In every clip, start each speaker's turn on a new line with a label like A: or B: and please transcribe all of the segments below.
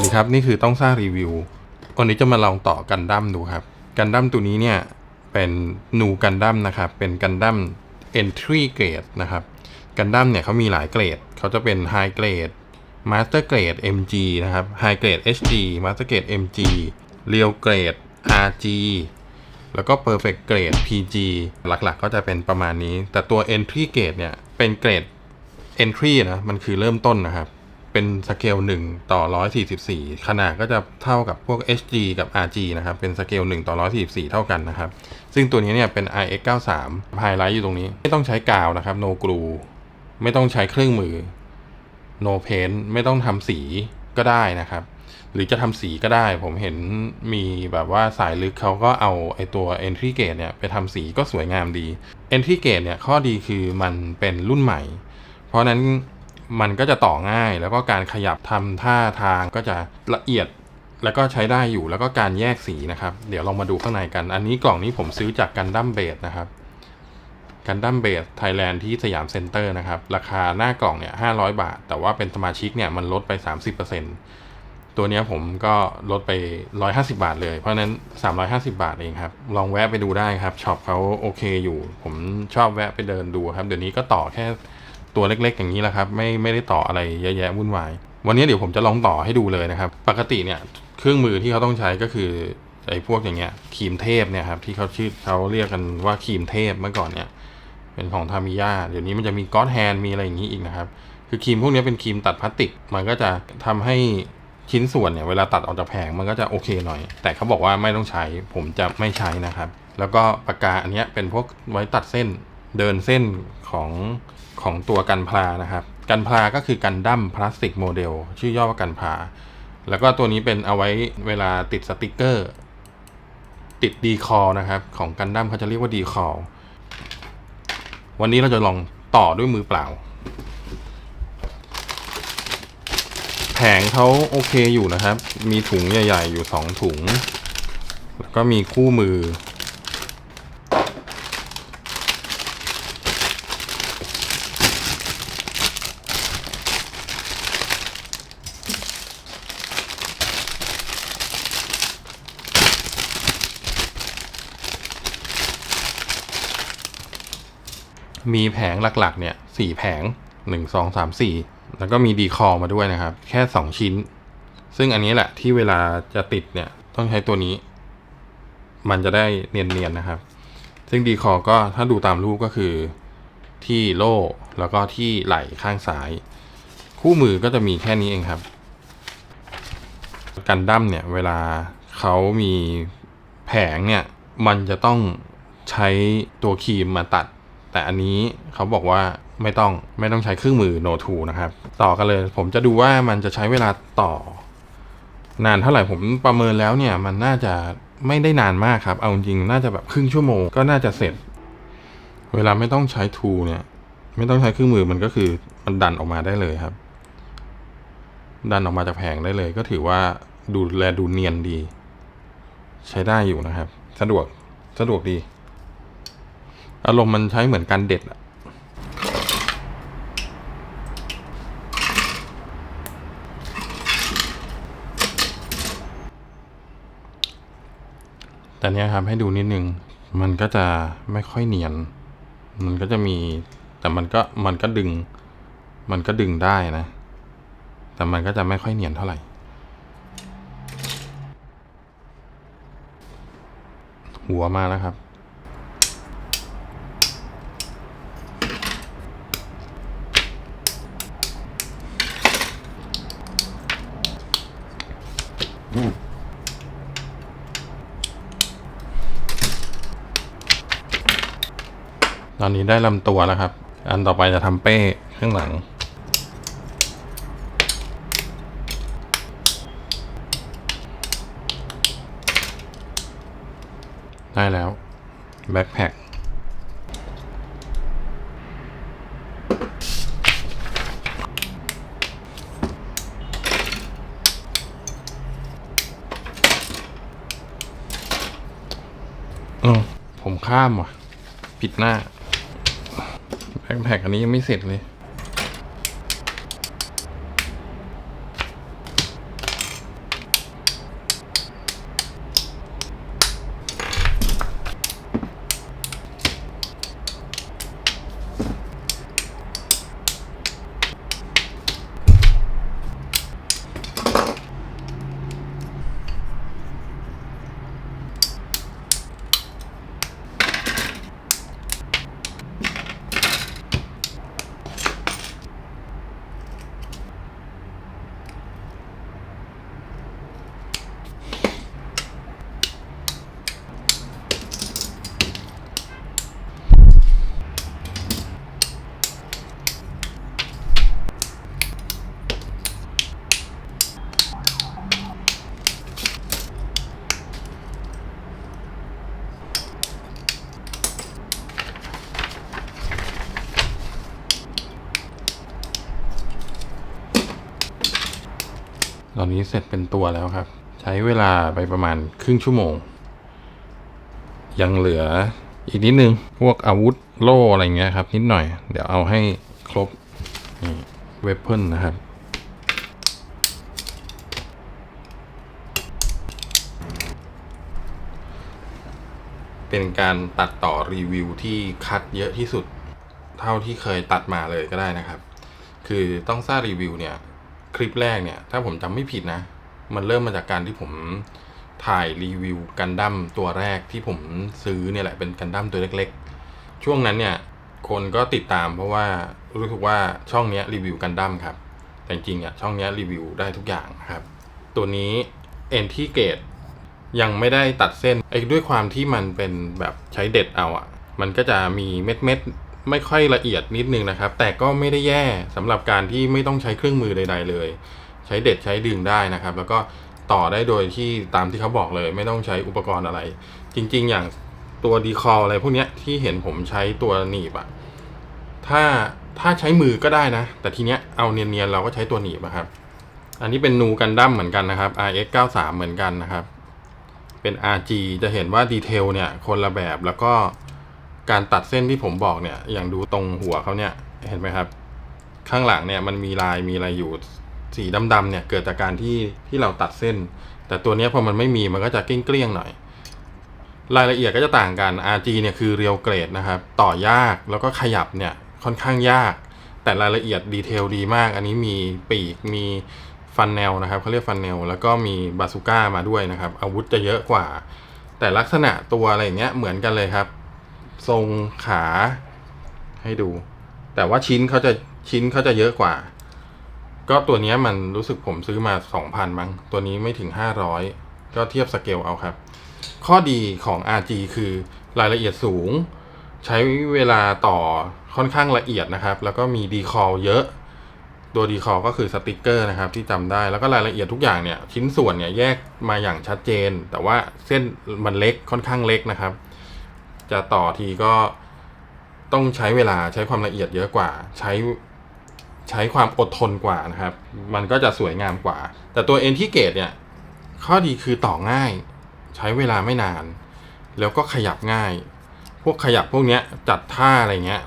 A: วัสดีครับ นี่คือต้องซ่างรีวิว วันนี้จะมาลองต่อกันดั้มดูครับ กันดั้มตัวนี้เนี่ย เป็นนูกันดั้มนะครับ เป็นกันดั้ม entry grade นะครับ กันดั้มเนี่ยเขามีหลายเกรด เขาจะเป็น high grade master grade mg นะครับ high grade hg master grade mg real grade rg แล้วก็ perfect grade pg หลักๆ ก็จะเป็นประมาณนี้ แต่ตัว entry grade เนี่ย เป็นเกรด entry นะ มันคือเริ่มต้นนะครับ เป็นสเกล1ต่อ 144 ขนาดก็จะเท่ากับพวก HG กับ RG นะครับ เป็นสเกล1ต่อ 144 เท่ากันนะครับ ซึ่งตัวนี้เนี่ยเป็น RX 93ไฮไลท์อยู่ตรงนี้ ไม่ต้องใช้กาวนะครับ no glue ไม่ต้องใช้เครื่องมือ no paint ไม่ต้องทำสีก็ได้นะครับ หรือจะทำสีก็ได้ ผมเห็นมีแบบว่าสายลึกเขาก็เอาไอตัว entry gate เนี่ยไปทำสีก็สวยงามดี entry gate เนี่ยข้อดีคือมันเป็นรุ่นใหม่ เพราะฉะนั้น มันก็จะต่อง่าย แล้วก็การขยับทำท่าทางก็จะละเอียดแล้วก็ใช้ได้อยู่แล้วก็การแยกสีนะครับ เดี๋ยวลองมาดูข้างในกัน อันนี้กล่องนี้ผมซื้อจากกันดั้มเบสนะครับกันดั้มเบสไทยแลนด์ที่สยามเซ็นเตอร์นะครับ ราคาหน้ากล่องเนี่ย500บาท แต่ว่าเป็นสมาชิกเนี่ยมันลดไป 30%ตัวนี้ผมก็ลดไป 150 บาทเลย เพราะฉะนั้น 350 บาทเองครับ ลองแวะไปดูได้ครับช็อปเขาโอเคอยู่ ผมชอบแวะไปเดินดูครับ เดี๋ยวนี้ก็ต่อแค่ ตัวเล็ก ๆ อย่างนี้แหละครับ ไม่ไม่ได้ต่ออะไรเยอะแยะวุ่นวาย วันนี้เดี๋ยวผมจะลองต่อให้ดูเลยนะครับ ปกติเนี่ยเครื่องมือที่เขาต้องใช้ก็คือไอ้พวกอย่างเงี้ยครีมเทพเนี่ยครับที่เขาชื่อเขาเรียกกันว่าครีมเทพเมื่อก่อนเนี่ยเป็นของทามิยาเดี๋ยวนี้มันจะมีก็อดแฮนมีอะไรอย่างนี้อีกนะครับ คือครีมพวกนี้เป็นครีมตัดพลาสติก มันก็จะทำให้ชิ้นส่วนเนี่ยเวลาตัดออกจากแผงมันก็จะโอเคหน่อย แต่เขาบอกว่าไม่ต้องใช้ผมจะไม่ใช้นะครับ แล้วก็ปากกาอันนี้เป็นพวกไว้ตัดเส้นเดินเส้นของ ของตัวกันพลานะครับ กันพลาก็คือกันดั้มพลาสติกโมเดลชื่อย่อว่ากันพลาแล้วก็ตัวนี้เป็นเอาไว้เวลาติดสติกเกอร์ ติดดีคอนะครับ ของกันดั้มเขาจะเรียกว่าดีคอวันนี้เราจะลองต่อด้วยมือเปล่า แผงเขาโอเคอยู่นะครับ มีถุงใหญ่ ๆ อยู่สองถุง แล้วก็มีคู่มือ มีแผงหลักๆเนี่ยสี่แผงหนึ่งสองสามสี่แล้วก็มีดีคอมาด้วยนะครับ แค่สองชิ้น ซึ่งอันนี้แหละที่เวลาจะติดเนี่ยต้องใช้ตัวนี้ มันจะได้เนียนๆนะครับ ซึ่งดีคอก็ถ้าดูตามรูปก็คือที่โล่แล้วก็ที่ไหล่ข้างซ้าย คู่มือก็จะมีแค่นี้เองครับกันดั้มเนี่ยเวลาเขามีแผงเนี่ยมันจะต้องใช้ตัวครีมมาตัด แต่อันนี้เขาบอกว่าไม่ต้องไม่ต้องใช้เครื่องมือ no to นะครับ ต่อกันเลย ผมจะดูว่ามันจะใช้เวลาต่อ นานเท่าไหร่ผมประเมินแล้วเนี่ย มันน่าจะไม่ได้นานมากครับ เอาจริงน่าจะแบบครึ่งชั่วโมงก็น่าจะเสร็จ เวลาไม่ต้องใช้ทูเนี่ย ไม่ต้องใช้เครื่องมือมันก็คือมันดันออกมาได้เลยครับ ดันออกมาจากแผงได้เลย ก็ถือว่าดูแลดูเนียนดี ใช้ได้อยู่นะครับ สะดวกสะดวกดี อารมณ์มันใช้เหมือนกันเด็ดอะแต่เนี้ยครับให้ดูนิดนึง มันก็จะไม่ค่อยเนียน มันก็จะมี แต่มันก็มันก็ดึง มันก็ดึงได้นะ แต่มันก็จะไม่ค่อยเนียนเท่าไหร่ หัวมาแล้วครับ ตอนนี้ได้ลำตัวแล้วครับ อันต่อไปจะทำเป้ข้างหลัง ได้แล้ว แบ็คแพ็คผมข้ามว่ะ ผิดหน้า แพ็คแพ็คอันนี้ยังไม่เสร็จเลย นนี้เสร็จเป็นตัวแล้วครับ ใช้เวลาไปประมาณครึ่งชั่วโมง ยังเหลืออีกนิดนึง พวกอาวุธโล่อะไรเงี้ยครับ นิดหน่อย เดี๋ยวเอาให้ครบนี่เวเพิลนะครับ เป็นการตัดต่อรีวิวที่คัดเยอะที่สุด เท่าที่เคยตัดมาเลยก็ได้นะครับ คือต้องซ่ารีวิวเนี่ย คลิปแรกเนี่ย ถ้าผมจำไม่ผิดนะ มันเริ่มมาจากการที่ผมถ่ายรีวิวกันดั้มตัวแรกที่ผมซื้อเนี่ยแหละเป็นกันดั้มตัวเล็กๆ ช่วงนั้นเนี่ย คนก็ติดตามเพราะว่ารู้สึกว่าช่องนี้รีวิวกันดั้มครับ แต่จริงๆอะช่องนี้รีวิวได้ทุกอย่างครับ ตัวนี้เอนที่เกตยังไม่ได้ตัดเส้นไอ้ด้วยความที่มันเป็นแบบใช้เด็ดเอาอะ่ะ มันก็จะมีเม็ดเม็ด ไม่ค่อยละเอียดนิดนึงนะครับ แต่ก็ไม่ได้แย่สำหรับการที่ไม่ต้องใช้เครื่องมือใด ๆ เลย ใช้เด็ดใช้ดึงได้นะครับ แล้วก็ต่อได้โดยที่ตามที่เขาบอกเลย ไม่ต้องใช้อุปกรณ์อะไร จริง ๆ อย่างตัวดีคออะไรพวกนี้ที่เห็นผมใช้ตัวหนีบอะถ้าถ้าใช้มือก็ได้นะ แต่ทีเนี้ยเอาเนียนๆเราก็ใช้ตัวหนีบอะครับ อันนี้เป็นนูกันดั้มเหมือนกันนะครับ RX 93เหมือนกันนะครับ เป็น RG จะเห็นว่าดีเทลเนี่ยคนละแบบแล้วก็ การตัดเส้นที่ผมบอกเนี่ย อย่างดูตรงหัวเขาเนี่ย เห็นไหมครับ ข้างหลังเนี่ยมันมีลายมีอะไรอยู่สีดำๆเนี่ยเกิดจากการที่ที่เราตัดเส้น แต่ตัวนี้พอมันไม่มีมันก็จะเกลี้ยงๆหน่อย รายละเอียดก็จะต่างกัน RG เนี่ยคือเรียวเกรดนะครับ ต่อยากแล้วก็ขยับเนี่ยค่อนข้างยาก แต่รายละเอียดดีเทลดีมาก อันนี้มีปีกมีฟันแนลนะครับเขาเรียกฟันแนลแล้วก็มีบาซูก้ามาด้วยนะครับ อาวุธจะเยอะกว่า แต่ลักษณะตัวอะไรอย่างเงี้ยเหมือนกันเลยครับ ทรงขาให้ดู แต่ว่าชิ้นเขาจะชิ้นเขาจะเยอะกว่า ก็ตัวนี้มันรู้สึกผมซื้อมา 2,000 มั้ง ตัวนี้ไม่ถึง 500 ก็เทียบสเกลเอาครับ ข้อดีของ RG คือรายละเอียดสูง ใช้เวลาต่อค่อนข้างละเอียดนะครับ แล้วก็มีดีคอลเยอะตัวดีคอลก็คือสติกเกอร์นะครับที่จำได้แล้วก็รายละเอียดทุกอย่างเนี่ย ชิ้นส่วนเนี่ยแยกมาอย่างชัดเจน แต่ว่าเส้นมันเล็กค่อนข้างเล็กนะครับ จะต่อทีก็ต้องใช้เวลาใช้ความละเอียดเยอะกว่า ใช้ใช้ความอดทนกว่านะครับ มันก็จะสวยงามกว่า แต่ตัวเอ็นที่เกตเนี่ยข้อดีคือต่อง่าย ใช้เวลาไม่นาน แล้วก็ขยับง่าย พวกขยับพวกเนี้ยจัดท่าอะไรเงี้ย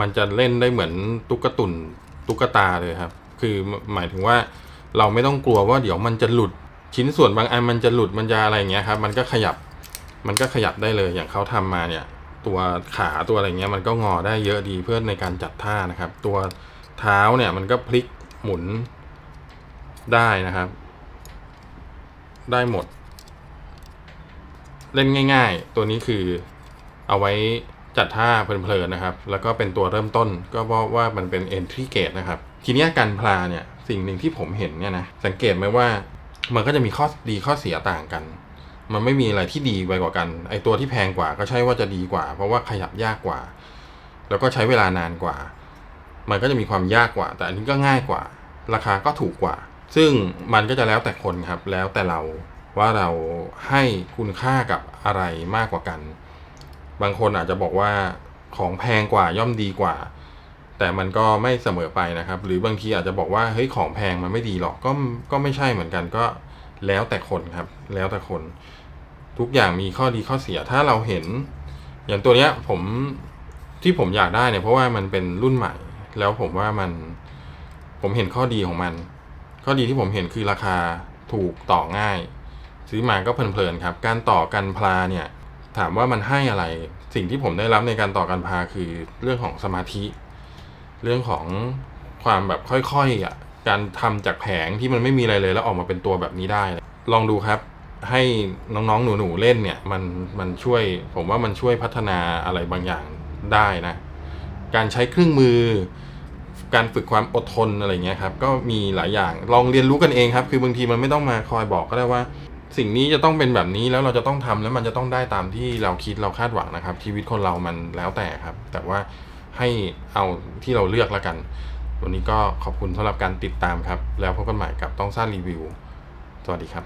A: มันจะเล่นได้เหมือนตุ๊กตุนตุ๊กตาเลยครับ คือหมายถึงว่าเราไม่ต้องกลัวว่าเดี๋ยวมันจะหลุดชิ้นส่วนบางอันมันจะหลุดมันจะอะไรเงี้ยครับ มันก็ขยับ มันก็ขยับได้เลยอย่างเขาทำมาเนี่ย ตัวขาตัวอะไรเงี้ยมันก็งอได้เยอะดีเพื่อในการจัดท่านะครับ ตัวเท้าเนี่ยมันก็พลิกหมุนได้นะครับ ได้หมด เล่นง่าย ๆ ตัวนี้คือเอาไว้จัดท่าเพลินๆนะครับ แล้วก็เป็นตัวเริ่มต้นก็เพราะว่ามันเป็น entry gate นะครับ ทีนี้การพลาเนี่ยสิ่งหนึ่งที่ผมเห็นเนี่ยนะสังเกตไหมว่ามันก็จะมีข้อดีข้อเสียต่างกัน มันไม่มีอะไรที่ดีไปกว่ากัน ไอตัวที่แพงกว่าก็ใช่ว่าจะดีกว่า เพราะว่าขยับยากกว่า แล้วก็ใช้เวลานานกว่า มันก็จะมีความยากกว่า แต่อันนี้ก็ง่ายกว่า ราคาก็ถูกกว่า ซึ่งมันก็จะแล้วแต่คนครับ แล้วแต่เราว่าเราให้คุณค่ากับอะไรมากกว่ากัน บางคนอาจจะบอกว่าของแพงกว่าย่อมดีกว่า แต่มันก็ไม่เสมอไปนะครับ หรือบางทีอาจจะบอกว่าเฮ้ยของแพงมันไม่ดีหรอกก็ก็ไม่ใช่เหมือนกันก็ แล้วแต่คนครับ แล้วแต่คน ทุกอย่างมีข้อดีข้อเสีย ถ้าเราเห็น อย่างตัวเนี้ย ผมที่ผมอยากได้เนี่ยเพราะว่ามันเป็นรุ่นใหม่ แล้วผมว่ามัน ผมเห็นข้อดีของมัน ข้อดีที่ผมเห็นคือราคาถูกต่อง่าย ซื้อมาก็เพลินๆครับ การต่อกันพลาเนี่ย ถามว่ามันให้อะไร สิ่งที่ผมได้รับในการต่อกันพลาคือเรื่องของสมาธิ เรื่องของความแบบค่อยๆอะ การทำจากแผงที่มันไม่มีอะไรเลยแล้วออกมาเป็นตัวแบบนี้ได้ ลองดูครับ ให้น้องๆหนูๆเล่นเนี่ยมันมันช่วยผมว่ามันช่วยพัฒนาอะไรบางอย่างได้นะ การใช้เครื่องมือ การฝึกความอดทนอะไรเงี้ยครับ ก็มีหลายอย่างลองเรียนรู้กันเองครับ คือบางทีมันไม่ต้องมาคอยบอกก็ได้ว่า สิ่งนี้จะต้องเป็นแบบนี้แล้วเราจะต้องทำแล้วมันจะต้องได้ตามที่เราคิดเราคาดหวังนะครับ ชีวิตคนเรามันแล้วแต่ครับ แต่ว่าให้เอาที่เราเลือกแล้วกัน วันนี้ก็ขอบคุณสำหรับการติดตามครับ แล้วพบกันใหม่กับต้องสร้างรีวิว สวัสดีครับ